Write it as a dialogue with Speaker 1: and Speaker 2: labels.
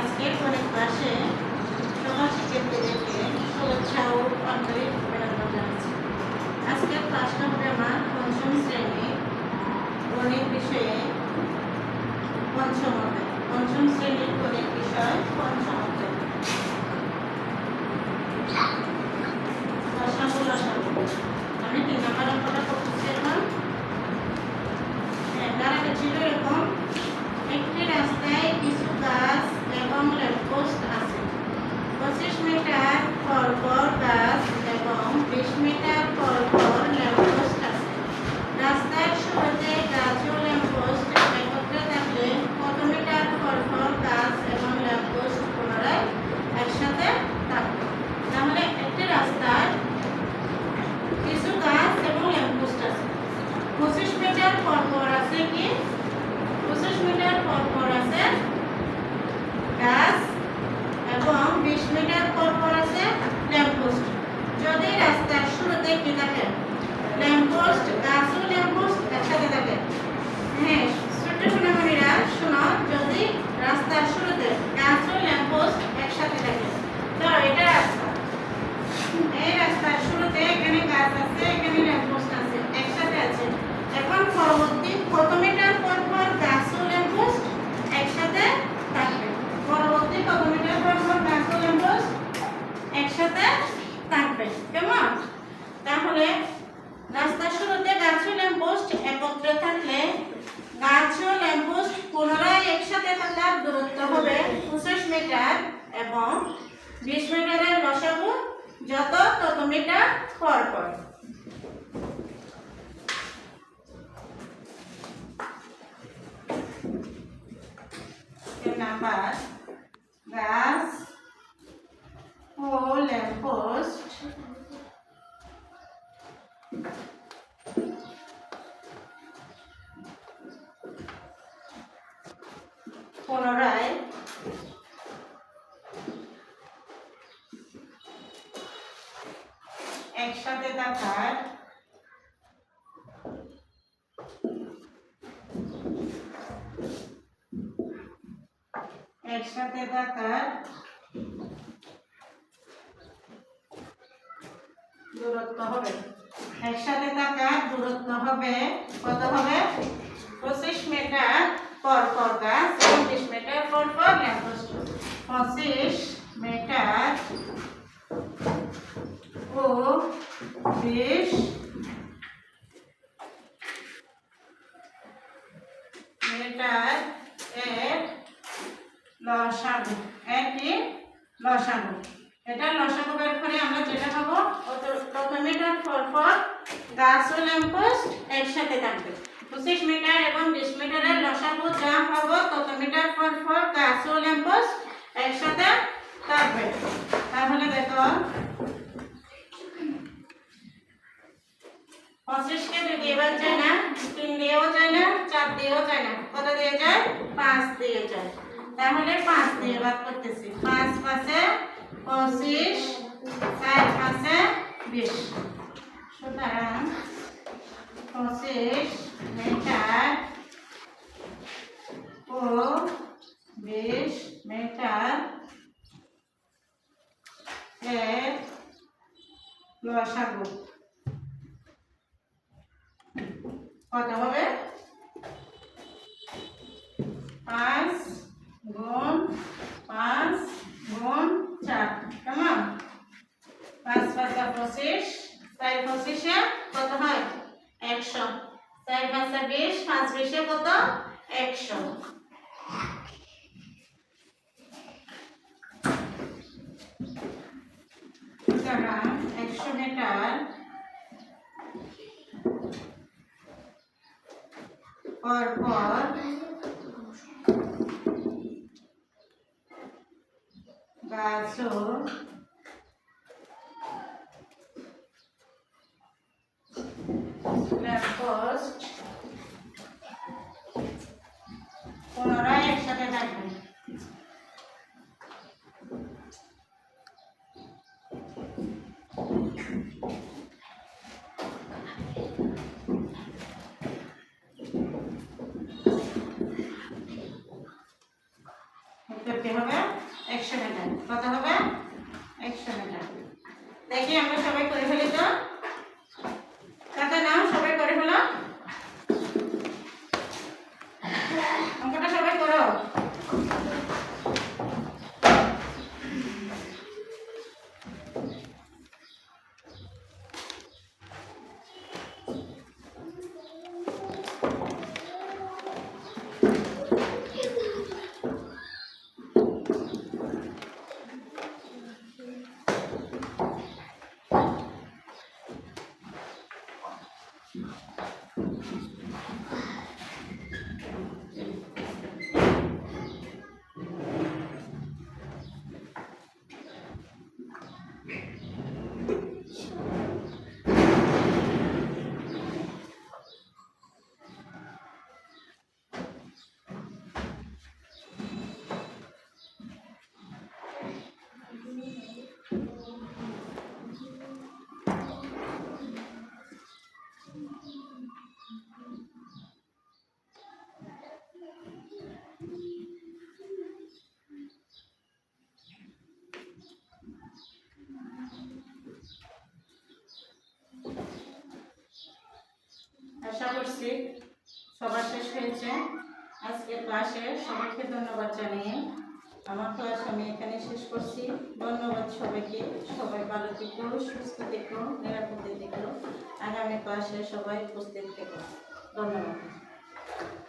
Speaker 1: আজকের অনেক পাশে সকল শিক্ষার্থীদেরকে শুভেচ্ছা ও আন্তরিক অভিনন্দন জানাচ্ছি। আজকে ক্লাসটা হবে আমার পঞ্চম শ্রেণি গণিত বিষয়ে পঞ্চম অধ্যায়। পঞ্চম শ্রেণির গণিত বিষয় পঞ্চম অধ্যায় লসাগু লসাগু আমি তিন নম্বর অঙ্কটা করতেছি এখন হ্যাঁ, তার আগে ছিল এরকম একটি রাস্তায় কিছু গাছ এবং ল্যাম্পপোস্ট আছে পঁচিশ মিটার পর পর গাছ এবং বিশ মিটার পর পর ল্যাম্পপোস্ট আছে রাস্তার শুরুতে গাছ ও ল্যাম্পপোস্ট একত্রে থাকলে কত মিটার পর পর গাছ এবং ল্যাম্পপোস্ট পুনরায় একসাথে থাকবে তাহলে একটি রাস্তায় কিছু গাছ এবং ল্যাম্পপোস্ট আছে পঁচিশ মিটার পর পর আছে কি পঁচিশ মিটার পর পর আছে গাছ এবং বিশ মিটার পর পর আছে ল্যাম্পপোস্ট যদি রাস্তার শুরুতে কি থাকে ল্যাম্পপোস্ট গাছ ও ল্যাম্পপোস্ট একসাথে থাকে হ্যাঁ ছোট্ট সোনামণিরা শোনো যদি রাস্তার শুরুতে গাছ ও ল্যাম্পপোস্ট একসাথে থাকে ধরো এটা রাস্তা এই রাস্তার শুরুতে এখানে গাছ আছে এখানে ল্যাম্পপোস্ট আছে একসাথে আছে এখন পরবর্তী কত মিটার পর পর গাছ ও ল্যাম্পপোস্ট একসাথে থাকবে পরবর্তী কত মিটার পর পর গাছ ও ল্যাম্পপোস্ট একসাথে থাকবে কেমন তাহলে রাস্তার শুরুতে গাছ ও ল্যাম্পপোস্ট একত্রে থাকলে গাছ ও ল্যাম্পপোস্ট পুনরায় একসাথে থাকার দূরত্ব হবে মিটার এবং বিশ মিটারের বসাবো যত তত মিটার পর পর তিন নাম্বার গাছ ও ল্যাম্পপোস্ট পুনরায় একসাথে থাকার একসাথে থাকার দূরত্ব হবে। একসাথে থাকার দূরত্ব হবে। কত হবে? পঁচিশ মিটার পর পর গাছ পঁচিশ মিটার পর পর ল্যাম্পোস্ট পঁচিশ মিটার ও বিশ মিটার এক লসাগু একই লসাগু। এটা লসাগু বের করে আমরা যেটা পাবো কত কত মিটার পর পর গাছ ও ল্যাম্পোস্ট একসাথে থাকবে। পঁচিশ মিটার এবং বিশ মিটারের লসাগু যা পাবো, তত মিটার পর পর গাছ ও ল্যাম্পোস্ট একসাথে থাকবে। তাহলে দেখো, পঁচিশকে দুই দিয়েও যায় না, তিন দিয়েও যায় না, চার দিয়েও যায় না। কত দিয়ে যায়? পাঁচ দিয়ে যায়। তাহলে পাঁচ দিয়ে ভাগ করতেছি। পাঁচ পাঁচে পঁচিশ, চার পাঁচে বিশ। সুতরাং পঁচিশ, মিটার ও বিশ, মিটার এক লসাগু। কত হবে? পাঁচ গুণ পাঁচ গুণ চার। কেমন? পাঁচ পাঁচা পঁচিশ, চার পঁচিশে কত হয়? একশো। চার পাঁচা বিশ, পাঁচ বিশে কত? একশো। একশো মিটার পর পর গাছ ও ল্যাম্পপোস্ট পুনরায় একসাথে থাকবে। করতে হবে? একশো মিটার কত হবে? একশো মিটার দেখি আমরা সবাই করে ফেলি তো। Thank you. করছি সবার শেষ হয়েছে। আজকে ক্লাসে সবাইকে ধন্যবাদ জানিয়ে আমার ক্লাস আমি এখানে শেষ করছি। ধন্যবাদ সবাইকে। সবাই ভালো থেকো, সুস্থ থেকো, নিরাপদে থেকো। আগামী ক্লাসে সবাই উপস্থিত থেকো। ধন্যবাদ।